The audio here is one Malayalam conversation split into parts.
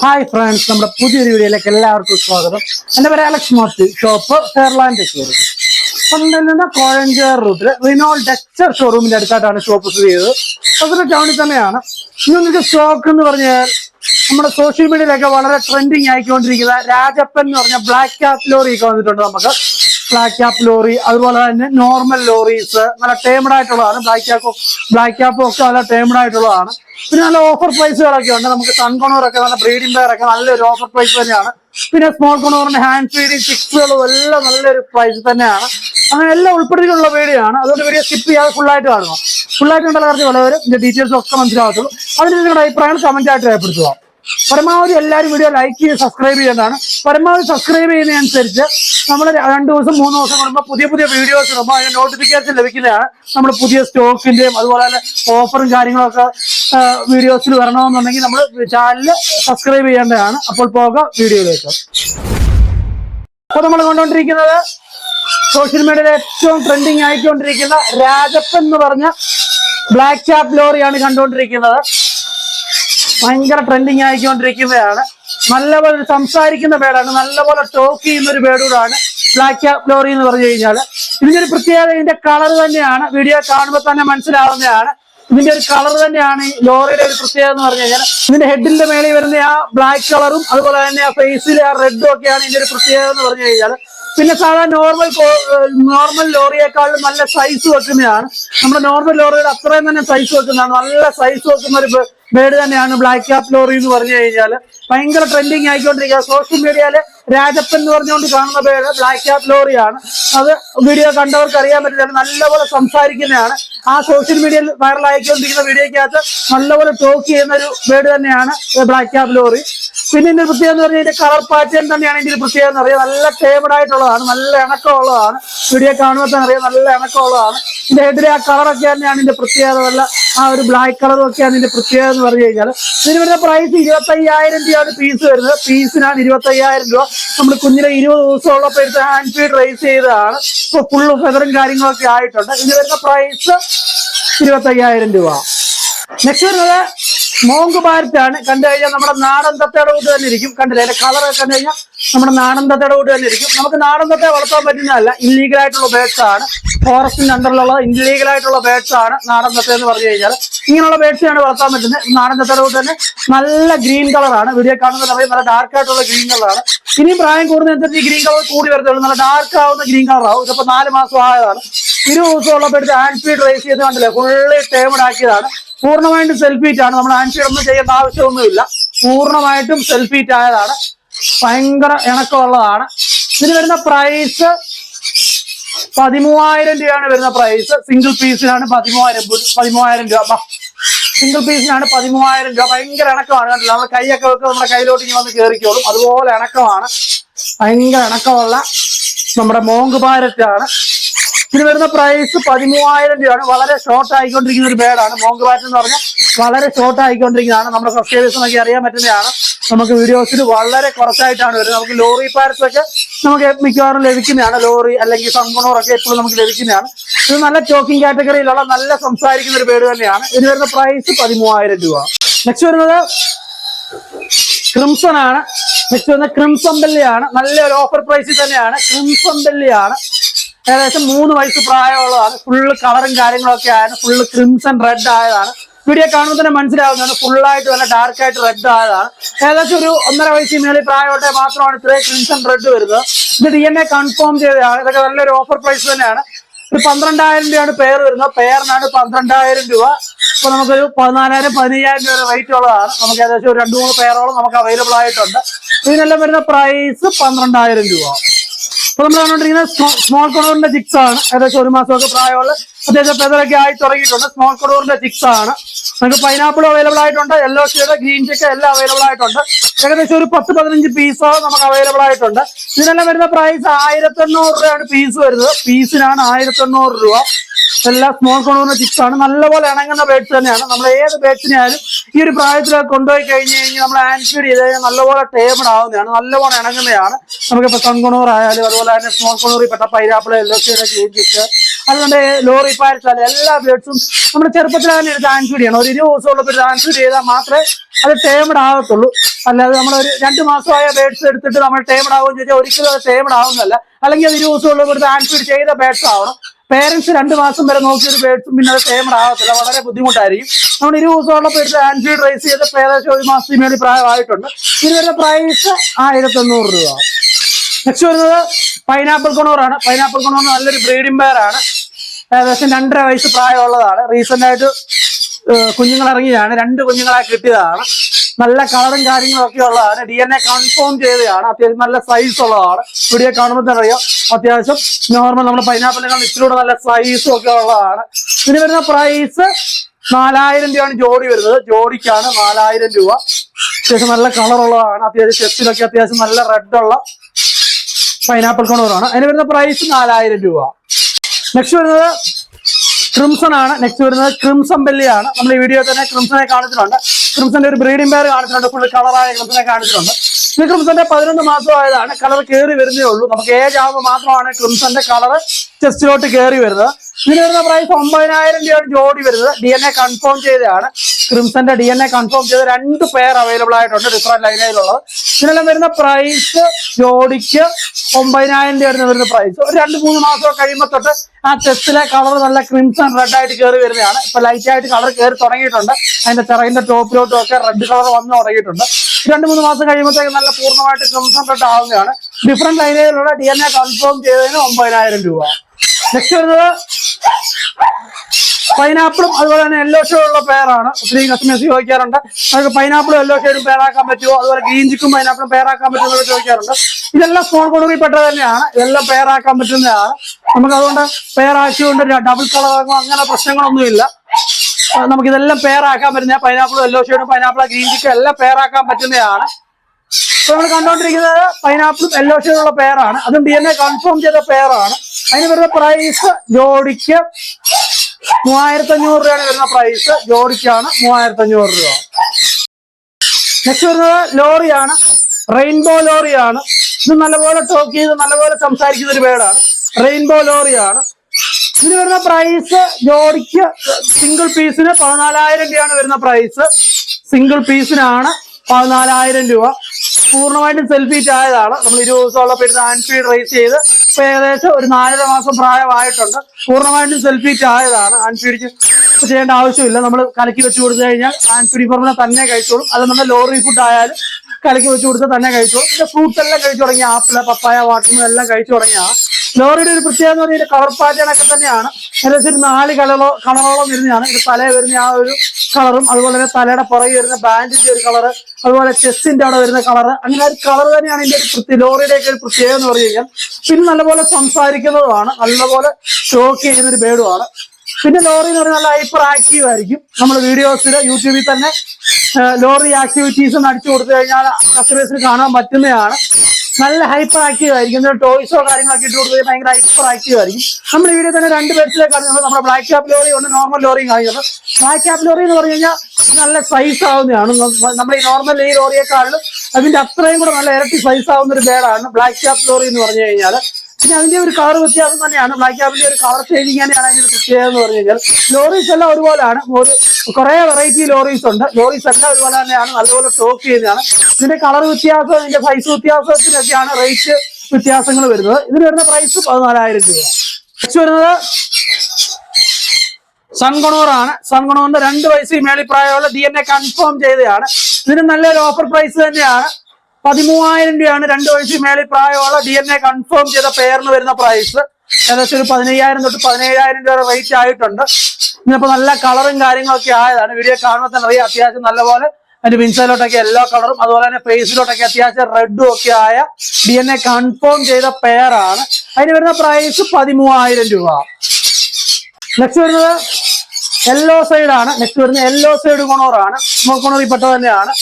ഹായ് ഫ്രണ്ട്സ് നമ്മുടെ പുതിയൊരു വീഡിയോയിലേക്ക് എല്ലാവർക്കും സ്വാഗതം. എന്റെ പേര് അലക്സ് മോർത്തി ഷോപ്പ് ഫെയർലാൻഡ് കയറി നിന്ന് കോഴഞ്ചേർ റൂട്ടിൽ റിനോൾ ഡെക്ചർ ഷോറൂമിന്റെ അടുത്തായിട്ടാണ് ഷോപ്പ് സ്ഥിതി ചെയ്തത്. അതൊരു ടൗണിൽ തന്നെയാണ്. ഇന്ന് നിങ്ങൾക്ക് സ്റ്റോക്ക് എന്ന് പറഞ്ഞാൽ നമ്മുടെ സോഷ്യൽ മീഡിയയിലൊക്കെ വളരെ ട്രെൻഡിങ് ആയിക്കൊണ്ടിരിക്കുന്ന രാജപ്പൻ എന്ന് പറഞ്ഞ ബ്ലാക്ക് ക്യാപ് ലോറി ഒക്കെ വന്നിട്ടുണ്ട് നമുക്ക്. ബ്ലാക്ക് ക്യാപ്പ് ലോറി അതുപോലെ തന്നെ നോർമൽ ലോറീസ് നല്ല ടേമഡ് ആയിട്ടുള്ളതാണ്. ബ്ലാക്ക് ക്യാപ്പ് ബ്ലാക്ക് ക്യാപ്പും ഒക്കെ നല്ല ടേമഡ് ആയിട്ടുള്ളതാണ്. പിന്നെ നല്ല ഓഫർ പ്രൈസുകളൊക്കെ ഉണ്ട്. നമുക്ക് സൺ കൊണൂറൊക്കെ നല്ല ബ്രീഡിംഗ് പെയർ ഒക്കെ നല്ലൊരു ഓഫർ പ്രൈസ് തന്നെയാണ്. പിന്നെ സ്മോൾ കൊണോറിന്റെ ഹാൻഡ് ഫീഡിങ് ചിക്സുകളും എല്ലാം നല്ലൊരു പ്രൈസ് തന്നെയാണ്. അങ്ങനെ എല്ലാം ഉൾപ്പെടുത്തിയിട്ടുള്ള വീഡിയാണ് അതുകൊണ്ട് വീഡിയോ സ്കിപ്പ് ചെയ്യാതെ ഫുൾ ആയിട്ട് കാണുക. ഫുൾ ആയിട്ട് കണ്ടാൽ വില ഇതിന്റെ ഡീറ്റെയിൽസ് ഒക്കെ മനസ്സിലാകത്തുള്ളൂ. അതിന് നിങ്ങളുടെ അഭിപ്രായങ്ങൾ കമന്റ് ആയിട്ട് രേഖപ്പെടുത്തുക. പരമാവധി എല്ലാവരും വീഡിയോ ലൈക്ക് ചെയ്ത് സബ്സ്ക്രൈബ് ചെയ്യേണ്ടതാണ് പരമാവധി സബ്സ്ക്രൈബ് ചെയ്യുന്നതനുസരിച്ച് നമ്മൾ രണ്ട് ദിവസം മൂന്ന് ദിവസം കൂടുമ്പോൾ പുതിയ പുതിയ വീഡിയോസ് ഇടുമ്പോൾ അതിന് നോട്ടിഫിക്കേഷൻ ലഭിക്കുന്നതാണ്. നമ്മൾ പുതിയ സ്റ്റോക്കിന്റെയും അതുപോലെ തന്നെ ഓഫറും കാര്യങ്ങളൊക്കെ വീഡിയോസിൽ വരണമെന്നുണ്ടെങ്കിൽ നമ്മൾ ചാനൽ സബ്സ്ക്രൈബ് ചെയ്യേണ്ടതാണ്. അപ്പോൾ പോകാം വീഡിയോയിലേക്ക്. അപ്പോൾ നമ്മൾ കണ്ടുകൊണ്ടിരിക്കുന്നത് സോഷ്യൽ മീഡിയയിൽ ഏറ്റവും ട്രെൻഡിങ് ആയിക്കൊണ്ടിരിക്കുന്ന രാജപ്പൻ എന്ന് പറഞ്ഞ ബ്ലാക്ക് ക്യാപ് ലോറിയാണ് കണ്ടുകൊണ്ടിരിക്കുന്നത് ഭയങ്കര ട്രെൻഡിങ് ആയിക്കൊണ്ടിരിക്കുന്നതാണ്. നല്ലപോലെ സംസാരിക്കുന്ന പേടാണ്. നല്ലപോലെ ടോക്ക് ചെയ്യുന്ന ഒരു ബേഡൂടാണ് ബ്ലാക്ക് ക്യാപ് ലോറി എന്ന് പറഞ്ഞു കഴിഞ്ഞാൽ ഇതിന്റെ ഒരു പ്രത്യേകത ഇതിന്റെ കളർ തന്നെയാണ്. വീഡിയോ കാണുമ്പോൾ തന്നെ മനസ്സിലാവുന്നതാണ്. ഇതിന്റെ ഒരു കളർ തന്നെയാണ് ഈ ലോറിയുടെ ഒരു പ്രത്യേകത എന്ന് പറഞ്ഞു കഴിഞ്ഞാൽ ഇതിന്റെ ഹെഡിന്റെ മേളിൽ വരുന്ന ആ ബ്ലാക്ക് കളറും അതുപോലെ തന്നെ ആ ഫേസിലെ ആ റെഡും ഒക്കെയാണ് ഇതിന്റെ ഒരു പ്രത്യേകത എന്ന് പറഞ്ഞു കഴിഞ്ഞാൽ പിന്നെ സാധാരണ നോർമൽ നോർമൽ ലോറിയേക്കാളും നല്ല സൈസ് വെക്കുന്നതാണ്. നമ്മുടെ നോർമൽ ലോറിയുടെ അത്രയും തന്നെ സൈസ് വെക്കുന്നതാണ്. നല്ല സൈസ് വെക്കുന്ന ഒരു ബേഡ് തന്നെയാണ് ബ്ലാക്ക് ക്യാപ് ലോറി എന്ന് പറഞ്ഞു കഴിഞ്ഞാൽ ഭയങ്കര ട്രെൻഡിങ് ആയിക്കൊണ്ടിരിക്കുക സോഷ്യൽ മീഡിയയിൽ രാജപ്പൻ എന്ന് പറഞ്ഞുകൊണ്ട് കാണുന്ന പേര് ബ്ലാക്ക് ക്യാപ് ലോറിയാണ് അത് വീഡിയോ കണ്ടവർക്ക് അറിയാൻ പറ്റില്ല നല്ലപോലെ സംസാരിക്കുന്നതാണ്. ആ സോഷ്യൽ മീഡിയയിൽ വൈറൽ ആയിക്കൊണ്ടിരിക്കുന്ന വീഡിയോക്കകത്ത് നല്ലപോലെ ടോക്ക് ചെയ്യുന്ന ഒരു വേർഡ് തന്നെയാണ് ബ്ലാക്ക് ക്യാപ് ലോറി പിന്നെ ഇതിന്റെ പ്രത്യേകത എന്ന് പറഞ്ഞാൽ ഇതിന്റെ കളർ പാറ്റേൺ തന്നെയാണ് ഇതിന്റെ പ്രത്യേകത എന്ന് അറിയാം നല്ല ടേബിൾ ആയിട്ടുള്ളതാണ്. നല്ല ഇണക്കമുള്ളതാണ്. വീഡിയോ കാണുമ്പോൾ തന്നെ അറിയാം നല്ല ഇണക്കമുള്ളതാണ്. ഇതിന്റെ ഹെഡിലെ ആ കളറൊക്കെ തന്നെയാണ് ഇതിന്റെ പ്രത്യേകത. ആ ഒരു ബ്ലാക്ക് കളറും ഒക്കെയാണ് ഇതിന്റെ പ്രത്യേകത എന്ന് പറഞ്ഞു കഴിഞ്ഞാൽ ഇതിന് വരുന്ന പ്രൈസ് ഇരുപത്തി അയ്യായിരം രൂപയാണ് പീസ് വരുന്നത്. പീസിനാണ് ഇരുപത്തി അയ്യായിരം രൂപ. നമ്മൾ കുഞ്ഞിനെ ഇരുപത് ദിവസം ഉള്ളപ്പോൾ എടുത്ത് ഹാൻഡ് ഫീഡ് റേസ് ചെയ്തതാണ്. ഇപ്പൊ ഫുള്ള് ഫെദറും കാര്യങ്ങളൊക്കെ ആയിട്ടുണ്ട്. ഇതിന് വരുന്ന പ്രൈസ് ഇരുപത്തി അയ്യായിരം രൂപ. നെക്സ്റ്റ് വരുന്നത് മോങ്ക് പാരറ്റാണ് കണ്ടു കഴിഞ്ഞാൽ നമ്മുടെ നാടൻ തത്തയുടെ കൂട്ട് തന്നെ ഇരിക്കും. കണ്ടില്ലേ? അതിന്റെ കളർ കണ്ടു കഴിഞ്ഞാൽ നമ്മുടെ നാടൻ തത്തയുടെ കൂട്ട് തന്നെ ഇരിക്കും. നമുക്ക് നാടൻ വളർത്താൻ പറ്റുന്നതല്ല. ഇല്ലീഗൽ ആയിട്ടുള്ള ബേഡ്സ് ആണ് ഫോറസ്റ്റിന്റെ അണ്ടറിലുള്ള ഇൻലീഗൽ ആയിട്ടുള്ള ബേഡ്സ് ആണ് നാടൻ തത്ത എന്ന് പറഞ്ഞു കഴിഞ്ഞാൽ ഇങ്ങനെയുള്ള ബേഡ്സിനാണ് വളർത്താൻ പറ്റുന്നത്. നാടൻ തത്തയുടെ തന്നെ നല്ല ഗ്രീൻ കളറാണ് വീഡിയോ കാണുന്ന സമയം നല്ല ഡാർക്ക് ആയിട്ടുള്ള ഗ്രീൻ കളറാണ് ഇനിയും പ്രായം കൂടുന്നതനുസരിച്ച് ഈ ഗ്രീൻ കളർ കൂടി വരത്തുള്ളൂ. നല്ല ഡാർക്ക് ആവുന്ന ഗ്രീൻ കളർ ആവും. ഇതിപ്പോ നാല് മാസം ആയതാണ്. ഇരു ദിവസം ഉള്ളപ്പോഴത്തെ ഹാൻഡ് ഫീഡ് റേസ് ചെയ്ത് കണ്ടില്ലേ? Fully termed ആക്കിയതാണ്. പൂർണമായിട്ടും സെൽഫീറ്റ് ആണ്. നമ്മൾ ആൻഫീഡ് ഫീഡ് ഒന്നും ചെയ്യേണ്ട ആവശ്യമൊന്നുമില്ല. പൂർണമായിട്ടും സെൽഫീറ്റ് ആയതാണ്. ഭയങ്കര ഇണക്കമുള്ളതാണ്. ഇതിന് വരുന്ന പ്രൈസ് പതിമൂവായിരം രൂപയാണ് വരുന്ന പ്രൈസ് സിംഗിൾ പീസിനാണ് പതിമൂവായിരം പതിമൂവായിരം രൂപ. സിംഗിൾ പീസിനാണ് പതിമൂവായിരം രൂപ. ഭയങ്കര ഇണക്കമാണ് കണ്ടില്ല നമ്മുടെ കൈയൊക്കെ വെക്കുക നമ്മുടെ കയ്യിലോട്ട് ഇങ്ങനെ വന്ന് കയറിക്കോളും അതുപോലെ ഇണക്കമാണ്. ഭയങ്കര ഇണക്കമുള്ള നമ്മുടെ മോങ്ക് ബാരറ്റാണ് ഇതിന് വരുന്ന പ്രൈസ് പതിമൂവായിരം രൂപയാണ്. വളരെ ഷോർട്ട് ആയിക്കൊണ്ടിരിക്കുന്ന ഒരു ബേഡാണ് മോങ്ക് പാരറ്റ് എന്ന് പറഞ്ഞാൽ വളരെ ഷോർട്ട് ആയിക്കൊണ്ടിരിക്കുന്നതാണ്. നമ്മുടെ സബ്സ്ക്രൈബേഴ്സ് നോക്കി അറിയാൻ പറ്റുന്നതാണ്. നമുക്ക് വീഡിയോസിൽ വളരെ കുറച്ചായിട്ടാണ് വരുന്നത്. നമുക്ക് ലോറി പാരറ്റ്സ് നമുക്ക് മിക്കവാറും ലഭിക്കുന്നതാണ്. ലോറി അല്ലെങ്കിൽ സംഗണോറൊക്കെ എപ്പോഴും നമുക്ക് ലഭിക്കുന്നതാണ്. ഇത് നല്ല ടോക്കിംഗ് കാറ്റഗറിയിലുള്ള നല്ല സംസാരിക്കുന്ന ഒരു പേര് തന്നെയാണ്. ഇതിന് വരുന്ന പ്രൈസ് പതിമൂവായിരം രൂപ. നെക്സ്റ്റ് വരുന്നത് ക്രിംസൺ ആണ്. നെക്സ്റ്റ് വരുന്നത് ക്രിംസൺ ബെല്ലിയാണ്. നല്ലൊരു ഓഫർ പ്രൈസിൽ തന്നെയാണ്. ക്രിംസൺ ബെല്ലിയാണ്. ഏകദേശം മൂന്ന് വയസ്സ് പ്രായമുള്ളതാണ്. ഫുള്ള് കളറും കാര്യങ്ങളൊക്കെ ആയാലും ഫുള്ള് ക്രിംസൺ റെഡ് ആയതാണ്. വീഡിയോ കാണുമ്പോൾ തന്നെ മനസ്സിലാവുന്നതാണ് ഫുള്ളായിട്ട് നല്ല ഡാർക്ക് ആയിട്ട് റെഡ് ആയതാണ് ഏകദേശം ഒരു ഒന്നര വയസ്സിൽ മേളിൽ പ്രായമായിട്ട് മാത്രമാണ് ഇത്രയും ക്രിൻസൺ റെഡ് വരുന്നത്. ഇത് ഡി എൻ എ കൺഫേം ചെയ്തതാണ് ഇതൊക്കെ നല്ലൊരു ഓഫർ പ്രൈസ് തന്നെയാണ്. ഒരു പന്ത്രണ്ടായിരം രൂപയാണ് പെയർ വരുന്നത്. പെയറിനാണ് പന്ത്രണ്ടായിരം രൂപ. അപ്പൊ നമുക്കൊരു പതിനാലായിരം പതിനയ്യായിരം രൂപ റേറ്റ് ഉള്ളതാണ്. നമുക്ക് ഏകദേശം ഒരു രണ്ട് മൂന്ന് പെയറോളം നമുക്ക് അവൈലബിൾ ആയിട്ടുണ്ട്. ഇതിനെല്ലാം വരുന്ന പ്രൈസ് പന്ത്രണ്ടായിരം രൂപ. അപ്പൊ നമ്മൾ കണ്ടുകൊണ്ടിരിക്കുന്നത് സ്മോൾ കൊടൂറിന്റെ ചിക്സ് ആണ്. ഏകദേശം ഒരു മാസമൊക്കെ പ്രായമുള്ള അത്യാവശ്യം പെതറൊക്കെ ആയി തുടങ്ങിയിട്ടുണ്ട്. സ്മോൾ കൊടൂറിന്റെ ചിക്സ് ആണ്. നമുക്ക് പൈനാപ്പിൾ അവൈലബിൾ ആയിട്ടുണ്ട്. യെല്ലോ ഷീഡ് ഗ്രീൻ ചിക്ക എല്ലാം അവൈലബിൾ ആയിട്ടുണ്ട്. ഏകദേശം ഒരു പത്ത് പതിനഞ്ച് പീസോ നമുക്ക് അവൈലബിൾ ആയിട്ടുണ്ട്. ഇതിനെല്ലാം വരുന്ന പ്രൈസ് ആയിരത്തി എണ്ണൂറ് രൂപയാണ് പീസ് വരുന്നത്. പീസിനാണ് ആയിരത്തി എണ്ണൂറ് രൂപ. എല്ലാ സ്മോൾ കൊണ്ടുവന്ന ചിപ്സ് ആണ്. നല്ലപോലെ ഇണങ്ങുന്ന ബേഡ്സ് തന്നെയാണ്. നമ്മൾ ഏത് ബേഡ്സിനായാലും ഈ ഒരു പ്രായത്തിലൊക്കെ കൊണ്ടുപോയി കഴിഞ്ഞ് കഴിഞ്ഞാൽ നമ്മൾ ആൻഫീഡ് ഫീഡ് ചെയ്ത് കഴിഞ്ഞാൽ നല്ലപോലെ ടേബിൾ ആവുന്നതാണ്. നല്ലപോലെ ഇണങ്ങുന്നതാണ്. നമുക്കിപ്പോൾ സൺകുണൂർ ആയാലും അതുപോലെ തന്നെ സ്മോൾ കൊണൂറിൽ പെട്ട പൈനാപ്പിൾ ഗ്രീൻ ചിക്ക് അതുകൊണ്ട് ലോറി പാരച്ചാൽ എല്ലാ ബേഡ്സും നമ്മൾ ചെറുപ്പത്തിൽ തന്നെ ഡാൻസ് ആൻഫീഡ് ചെയ്യണം ഒരു ഇരുപത് ദിവസം ഉള്ളപ്പോൾ ആൻഫീഡ് ചെയ്താൽ മാത്രമേ അത് ടേമഡ് ആകത്തുള്ളൂ. അല്ലാതെ നമ്മൾ ഒരു രണ്ട് മാസമായ ബേഡ്സ് എടുത്തിട്ട് നമ്മൾ ടേമഡ് ആവുമെന്ന് ചോദിച്ചാൽ ഒരിക്കലും അത് ടേമഡ് ആവുന്നതല്ല. അല്ലെങ്കിൽ അത് ഇരുപത് ദിവസം ഉള്ളപ്പോൾ ഫീഡ് ചെയ്ത ബേഡ്സ് ആവണം. പേരൻസ് രണ്ട് മാസം വരെ നോക്കിയ ഒരു ബേഡ്സും പിന്നെ അത് ടേമഡ് ആകത്തില്ല. വളരെ ബുദ്ധിമുട്ടായിരിക്കും. നമ്മൾ ഇരു ദിവസം ഉള്ളപ്പോൾ എടുത്ത് ആൻസ് റൈസ് ചെയ്ത് ഏകദേശം ഒരു മാസത്തിന് വേണ്ടി പ്രായമായിട്ടുണ്ട്. ഇതുവരെ പ്രൈസ് ആയിരത്തി അഞ്ഞൂറ് രൂപ. നെക്സ്റ്റ് വരുന്നത് പൈനാപ്പിൾ കൊണൂറാണ്. പൈനാപ്പിൾ കൊണൂർ നല്ലൊരു ബ്രീഡിംഗ് പെയറാണ് ഏകദേശം രണ്ടര വയസ്സ് പ്രായമുള്ളതാണ്. റീസെന്റ് ആയിട്ട് കുഞ്ഞുങ്ങൾ ഇറങ്ങിയതാണ് രണ്ട് കുഞ്ഞുങ്ങളായി കിട്ടിയതാണ്. നല്ല കളറും കാര്യങ്ങളും ഒക്കെ ഉള്ളതാണ്. ഡി എൻ എ കൺഫേം ചെയ്തതാണ്. അത്യാവശ്യം നല്ല സൈസ് ഉള്ളതാണ്. വീഡിയോ കാണുമ്പോൾ തന്നെ അറിയാം. അത്യാവശ്യം നോർമൽ നമ്മുടെ പൈനാപ്പിളിനേക്കാൾ ഇച്ചിലൂടെ നല്ല സൈസും ഒക്കെ ഉള്ളതാണ്. ഇതിന് വരുന്ന പ്രൈസ് നാലായിരം രൂപയാണ് ജോഡി വരുന്നത്. ജോഡിക്കാണ് നാലായിരം രൂപ. അത്യാവശ്യം നല്ല കളർ ഉള്ളതാണ്. അത്യാവശ്യം ചെസ്റ്റിലൊക്കെ അത്യാവശ്യം നല്ല റെഡ് ഉള്ള പൈനാപ്പിൾ കൊണൂറാണ് അതിന് വരുന്ന പ്രൈസ് നാലായിരം രൂപ. നെക്സ്റ്റ് വരുന്നത് ക്രിംസൺ ആണ്. നെക്സ്റ്റ് വരുന്നത് ക്രിംസൺ ബെല്ലിയാണ് നമ്മൾ ഈ വീഡിയോ തന്നെ ക്രിംസനെ കാണിച്ചിട്ടുണ്ട്. ക്രിംസന്റെ ഒരു ബ്രീഡിംഗ് പേര് കാണിച്ചിട്ടുണ്ട്. ഫുൾ കളറായ ക്രിംസനെ കാണിച്ചിട്ടുണ്ട്. ക്രിംസന്റെ പതിനൊന്ന് മാസമായതാണ് കളർ കയറി വരുന്നേ ഉള്ളൂ. നമുക്ക് ഏജ് ആവുമ്പോൾ മാത്രമാണ് ക്രിംസന്റെ കളർ ചെസ്റ്റിലോട്ട് കയറി വരുന്നത്. ഇതിന് വരുന്ന പ്രൈസ് ഒമ്പതിനായിരം രൂപയാണ് ജോഡി വരുന്നത്. ഡി എൻ എ കൺഫേം ചെയ്തതാണ്. ക്രിംസന്റെ ഡി എൻ എ കൺഫേം ചെയ്ത രണ്ട് പെയർ അവൈലബിൾ ആയിട്ടുണ്ട് ഡിഫറെന്റ് ലൈനയിലുള്ളത് ഇതിനെല്ലാം വരുന്ന പ്രൈസ് ജോഡിക്ക് ഒമ്പതിനായിരം രൂപയാണ് വരുന്ന പ്രൈസ് ഒരു രണ്ട് മൂന്ന് മാസമൊക്കെ കഴിയുമ്പോൾ തൊട്ട് ആ ചെസ്റ്റിലെ കളർ നല്ല ക്രിംസൺ റെഡ് ആയിട്ട് കയറി വരുന്നതാണ്. ഇപ്പൊ ലൈറ്റ് ആയിട്ട് കളർ കയറി തുടങ്ങിയിട്ടുണ്ട്. അതിന്റെ ചിറകിന്റെ ടോപ്പിലോട്ടും ഒക്കെ റെഡ് കളർ വന്ന് തുടങ്ങിയിട്ടുണ്ട്. രണ്ട് മൂന്ന് മാസം കഴിയുമ്പോഴത്തേക്ക് നല്ല പൂർണമായിട്ട് ക്രിംസൺ റെഡ് ആവുന്നതാണ്. ഡിഫറെന്റ് ലൈനയിലുള്ള ഡി എൻ എ കൺഫേം ചെയ്തതിന് ഒമ്പതിനായിരം രൂപ. നെക്സ്റ്റ് വരുന്നത് പൈനാപ്പിളും അതുപോലെ തന്നെ ഷോ ഉള്ള പേരാണ് ഒത്തിരി കസ്റ്റമേഴ്സ് ചോദിക്കാറുണ്ട്. നമുക്ക് പൈനാപ്പിളും യെല്ലോ ഷെയ്ഡും പേരാക്കാൻ പറ്റുമോ? അതുപോലെ ഗ്രീൻ ചിക്കും പൈനാപ്പിളും പേരാക്കാൻ പറ്റുമോ എന്നൊക്കെ ചോദിക്കാറുണ്ട്. ഇതെല്ലാം സ്മോൾ കൊടുക്കി പെട്ടത് തന്നെയാണ്. ഇതെല്ലാം പേരാക്കാൻ പറ്റുന്നതാണ്. നമുക്ക് അതുകൊണ്ട് പേരാക്കിയോണ്ട് ഡബിൾ കളർ അങ്ങനെ പ്രശ്നങ്ങളൊന്നുമില്ല. നമുക്കിതെല്ലാം പെയറാക്കാൻ പറ്റുന്ന പൈനാപ്പിൾ യെല്ലോ ഷെയ്ഡും പൈനാപ്പിൾ ഗ്രീൻ ചിക്കും എല്ലാം പെയറാക്കാൻ പറ്റുന്നതാണ്. ഇപ്പൊ നമ്മൾ കണ്ടുകൊണ്ടിരിക്കുന്നത് പൈനാപ്പിളും യെല്ലോ ഷെയ്ഡുള്ള പെയറാണ് അതും ഡി എൻ എ കൺഫേം ചെയ്ത പെയറാണ് അതിന് വരുന്ന പ്രൈസ് ജോഡിക്ക് മൂവായിരത്തി അഞ്ഞൂറ് രൂപയാണ് വരുന്ന പ്രൈസ് ജോഡിക്കാണ് മൂവായിരത്തി അഞ്ഞൂറ് രൂപ. നെക്സ്റ്റ് വരുന്നത് ലോറിയാണ്. റെയിൻബോ ലോറിയാണ്. ഇത് നല്ലപോലെ ടോക്ക് ചെയ്ത് നല്ലപോലെ സംസാരിക്കുന്ന ഒരു പേടാണ് റെയിൻബോ ലോറിയാണ്. ഇതിന് വരുന്ന പ്രൈസ് ജോഡിക്ക് സിംഗിൾ പീസിന് പതിനാലായിരം രൂപയാണ് വരുന്ന പ്രൈസ് സിംഗിൾ പീസിനാണ് പതിനാലായിരം രൂപ. പൂർണമായിട്ടും സെൽഫീറ്റ് ആയതാണ്. നമ്മൾ ഇരുപത് ദിവസമുള്ള പേര് ആൻഫീഡ് റേസ് ചെയ്ത് ഇപ്പൊ ഏകദേശം ഒരു നാലര മാസം പ്രായമായിട്ടുണ്ട്. പൂർണമായിട്ടും സെൽഫീറ്റ് ആയതാണ്. ആൻഫീഡിക്ക് ചെയ്യേണ്ട ആവശ്യമില്ല. നമ്മൾ കലക്കി വെച്ച് കൊടുത്തു കഴിഞ്ഞാൽ ആൻഫീഡ് ഫോർമുല തന്നെ കഴിച്ചോളും. അത് നമ്മുടെ ലോറി ഫുഡ് ആയാലും കലക്കി വെച്ച് കൊടുത്താൽ തന്നെ കഴിച്ചോളും. പിന്നെ ഫ്രൂട്ട്സ് എല്ലാം കഴിച്ചു തുടങ്ങിയ ആപ്പിൾ പപ്പായ വാട്ടർമെല്ലാം കഴിച്ചു തുടങ്ങിയ ലോറിയുടെ ഒരു പ്രത്യേകത എന്ന് പറഞ്ഞാൽ കളർ പാറ്റേൺ ഒക്കെ തന്നെയാണ്. ഏകദേശം ഒരു നാല് കളറോ കളറോളം വരുന്നതാണ്. ഇത് തല വരുന്ന ആ ഒരു കളറും അതുപോലെ തന്നെ തലയുടെ പുറകെ വരുന്ന ബാൻഡിന്റെ ഒരു കളറ് അതുപോലെ ചെസ്റ്റിന്റെ അവിടെ വരുന്ന കളറ്. അങ്ങനെ ഒരു കളർ തന്നെയാണ് ഇതിന്റെ ഒരു ലോറിയുടെ ഒക്കെ ഒരു പ്രത്യേകത എന്ന് പറഞ്ഞു കഴിഞ്ഞാൽ. പിന്നെ നല്ലപോലെ സംസാരിക്കുന്നതുമാണ്. നല്ലപോലെ ഷോക്ക് ചെയ്യുന്ന ഒരു ബേഡുമാണ് പിന്നെ ലോറി എന്ന് പറഞ്ഞാൽ നല്ല ഹൈപ്പർ ആക്റ്റീവ് ആയിരിക്കും. നമ്മൾ വീഡിയോസിൽ യൂട്യൂബിൽ തന്നെ ലോറി ആക്ടിവിറ്റീസ് അടിച്ചു കൊടുത്തു കഴിഞ്ഞാൽ കസ്റ്റമേഴ്സിന് കാണാൻ പറ്റുന്നതാണ്. നല്ല ഹൈപ്പർ ആക്റ്റീവ് ആയിരിക്കും ടോയ്സോ കാര്യങ്ങളൊക്കെ ഇട്ട് കൊടുത്തു ഭയങ്കര ഹൈപ്പർ ആക്റ്റീവ് ആയിരിക്കും. നമ്മുടെ വീഡിയോ തന്നെ രണ്ട് പേർസിലേക്ക് നമ്മൾ നമ്മുടെ ബ്ലാക്ക് ക്യാപ് ലോറി ഉണ്ട് നോർമൽ ലോറിയും കാണിക്കുന്നത് ബ്ലാക്ക് ക്യാപ് ലോറി എന്ന് പറഞ്ഞു കഴിഞ്ഞാൽ നല്ല സൈസ് ആവുന്നതാണ്. നമ്മൾ ഈ നോർമൽ ഈ ലോറിയെക്കാളും അതിന്റെ അത്രയും കൂടെ നല്ല ഇരട്ടി സൈസ് ആവുന്ന ഒരു ബേഡാണ് ബ്ലാക്ക് ക്യാപ് ലോറി എന്ന് പറഞ്ഞു കഴിഞ്ഞാൽ പിന്നെ അതിന്റെ ഒരു കളർ വ്യത്യാസം തന്നെയാണ്. ബ്ലാക്ക് ക്യാബിന്റെ ഒരു കളർ ചേഞ്ചിങ് തന്നെയാണ് അതിന്റെ പ്രത്യേകത എന്ന് പറഞ്ഞു കഴിഞ്ഞാൽ. ലോറീസ് എല്ലാം ഒരുപോലെയാണ് ഒരു കുറെ വെറൈറ്റി ലോറീസ് ഉണ്ട്. ലോറീസ് എല്ലാം ഒരുപോലെ തന്നെയാണ്. നല്ലപോലെ സ്റ്റോക്ക് ചെയ്യുന്നതാണ്. ഇതിന്റെ കളർ വ്യത്യാസം ഇതിന്റെ സൈസ് വ്യത്യാസത്തിനൊക്കെയാണ് റേറ്റ് വ്യത്യാസങ്ങൾ വരുന്നത്. ഇതിന് വരുന്ന പ്രൈസ് പതിനാലായിരം രൂപ നെക്സ്റ്റ് വരുന്നത് സൺഗുണോറാണ് സൺഗുണോറിന്റെ രണ്ട് വയസ്സിൽ മേളിപ്രായമുള്ള ഡി എൻ എ കൺഫേം ചെയ്തതാണ്. ഇതിന് നല്ലൊരു ഓഫർ പ്രൈസ് തന്നെയാണ്. പതിമൂവായിരം രൂപയാണ് രണ്ട് വയസ്സിൽ മേളിൽ പ്രായമുള്ള ഡി എൻ എ കൺഫേം ചെയ്ത പേരിന് വരുന്ന പ്രൈസ് ഏകദേശം ഒരു പതിനയ്യായിരം തൊട്ട് പതിനേഴായിരം രൂപ റേറ്റ് ആയിട്ടുണ്ട്. ഇതിപ്പോ നല്ല കളറും കാര്യങ്ങളൊക്കെ ആയതാണ്. വീഡിയോ കാണുമ്പോൾ തന്നെ അറിയാം അത്യാവശ്യം നല്ലപോലെ അതിന്റെ വിൻസൈലോട്ടൊക്കെ എല്ലാ കളറും അതുപോലെ തന്നെ ഫേസിലോട്ടൊക്കെ അത്യാവശ്യം റെഡും ഒക്കെ ആയ ഡി എൻ എ കൺഫേം ചെയ്ത പെയറാണ് അതിന് വരുന്ന പ്രൈസ് പതിമൂവായിരം രൂപ. നെക്സ്റ്റ് വരുന്നത് യെല്ലോ സൈഡാണ് നെക്സ്റ്റ് വരുന്നത് യെല്ലോ സൈഡ് കൊണോറിൽ പെട്ടത് തന്നെയാണ്.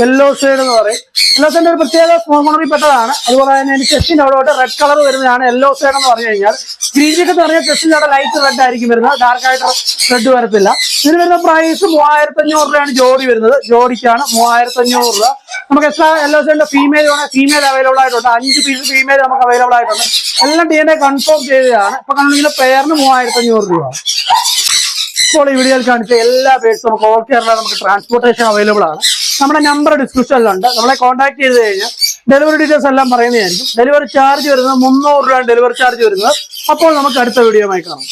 യെല്ലോ ഷെയ്ഡ് എന്ന് പറയും. യെല്ലോസിന്റെ ഒരു പ്രത്യേക സ്മോമണറിൽ പെട്ടതാണ്. അതുപോലെ തന്നെ അതിന്റെ ചെസ്റ്റിന്റെ അവിടെ റെഡ് കളർ വരുന്നതാണ് യെല്ലോ ഷെയ്ഡ് എന്ന് പറഞ്ഞു കഴിഞ്ഞാൽ. ഗ്രീൻ ചിക്കൻ എന്ന് പറഞ്ഞാൽ ചെസ്റ്റിന്റെ അവിടെ ലൈറ്റ് റെഡ് ആയിരിക്കും വരുന്നത്. ഡാർക്ക് ആയിട്ട് റെഡ് വരത്തില്ല. ഇതിന് വരുന്ന പ്രൈസ് മൂവായിരത്തി അഞ്ഞൂറ് രൂപയാണ് ജോഡി വരുന്നത്. ജോഡിക്കാണ് മൂവായിരത്തി അഞ്ഞൂറ് രൂപ. നമുക്ക് എക്സ്ട്രാ എല്ലോ ഷെയ്ഡിന്റെ ഫീമെയിൽ വേണമെങ്കിൽ ഫീമെയിൽ അവൈലബിൾ ആയിട്ടുണ്ട്. അഞ്ച് പീസ് ഫീമെയിൽ നമുക്ക് അവൈലബിൾ ആയിട്ടുണ്ട്. എല്ലാം ഡി എൻ എ കൺഫേം ചെയ്തതാണ്. ഇപ്പൊ കണ്ടെങ്കിൽ പെയറിന് മൂവായിരത്തി അഞ്ഞൂറ് രൂപ. ഇപ്പോൾ ഈ വീഡിയോയിൽ കാണിച്ച എല്ലാ പേഴ്സും നമുക്ക് ഓൾ കേരള നമുക്ക് ട്രാൻസ്പോർട്ടേഷൻ അവൈലബിൾ ആണ്. നമ്മുടെ നമ്പർ ഡിസ്ക്രിപ്ഷനിലുണ്ട് നമ്മളെ കോൺടാക്ട് ചെയ്ത് കഴിഞ്ഞാൽ ഡെലിവറി ഡീറ്റെയിൽസ് എല്ലാം പറയുന്നതായിരിക്കും. ഡെലിവറി ചാർജ് വരുന്നത് മുന്നൂറ് രൂപ ഡെലിവറി ചാർജ് വരുന്നത്. അപ്പോൾ നമുക്ക് അടുത്ത വീഡിയോ ആയി കാണാം.